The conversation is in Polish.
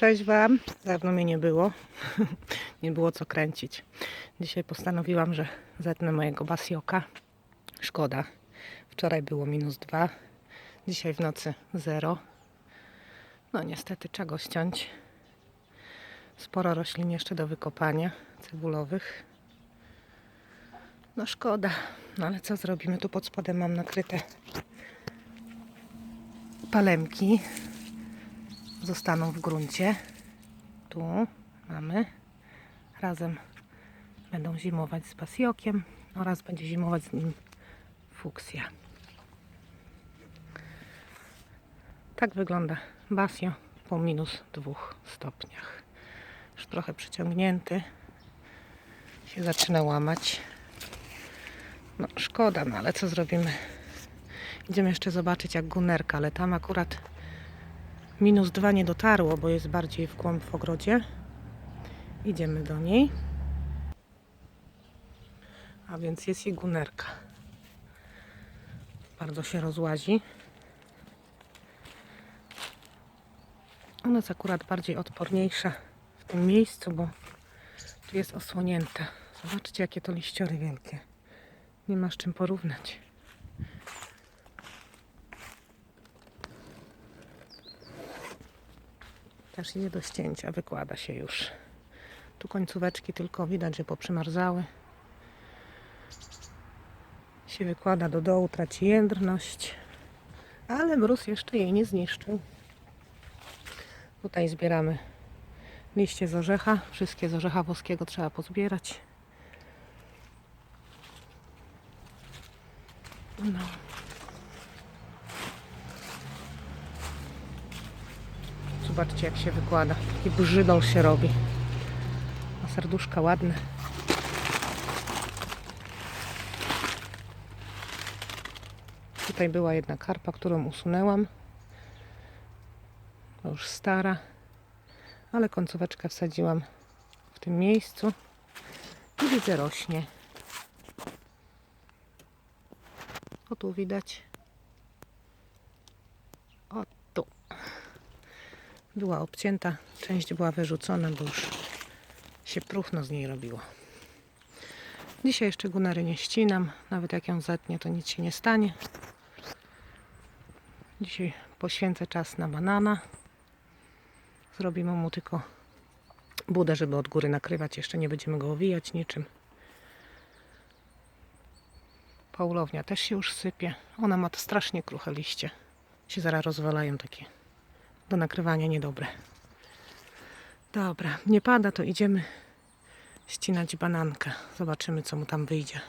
Cześć Wam. Dawno mnie nie było. nie było co kręcić. Dzisiaj postanowiłam, że zetnę mojego basioka. Szkoda. Wczoraj było minus dwa. Dzisiaj w nocy zero. No niestety trzeba go ściąć. Sporo roślin jeszcze do wykopania. Cebulowych. No szkoda. No ale co zrobimy? Tu pod spodem mam nakryte palemki zostaną w gruncie. Tu mamy. Razem będą zimować z pasiokiem oraz będzie zimować z nim fuksja. Tak wygląda basio po minus dwóch stopniach. Już trochę przyciągnięty. Się zaczyna łamać. No szkoda, no ale co zrobimy? Idziemy jeszcze zobaczyć jak gunerka, ale tam akurat minus dwa nie dotarło, bo jest bardziej w głąb w ogrodzie. Idziemy do niej. A więc jest i gunerka. Bardzo się rozłazi. Ona jest akurat bardziej odporniejsza w tym miejscu, bo tu jest osłonięte. Zobaczcie, jakie to liściory wielkie. Nie ma z czym porównać. Też idzie do ścięcia, wykłada się już. Tu końcóweczki tylko widać, że poprzymarzały. Się wykłada do dołu, traci jędrność. Ale mróz jeszcze jej nie zniszczył. Tutaj zbieramy liście z orzecha. Wszystkie z orzecha włoskiego trzeba pozbierać. No. Zobaczcie jak się wykłada. Taki brzydol się robi. A serduszka ładne. Tutaj była jedna karpa, którą usunęłam. To już stara. Ale końcóweczkę wsadziłam w tym miejscu. I widzę rośnie. O tu widać. O tu była obcięta, część była wyrzucona, bo już się próchno z niej robiło. Dzisiaj jeszcze gunary nie ścinam, nawet jak ją zetnie, to nic się nie stanie. Dzisiaj poświęcę czas na banana. Zrobimy mu tylko budę, żeby od góry nakrywać. Jeszcze nie będziemy go owijać niczym. Paulownia też się już sypie. Ona ma to strasznie kruche liście. Się zaraz rozwalają takie do nakrywania niedobre. Dobra, nie pada, to idziemy ścinać banankę. Zobaczymy, co mu tam wyjdzie.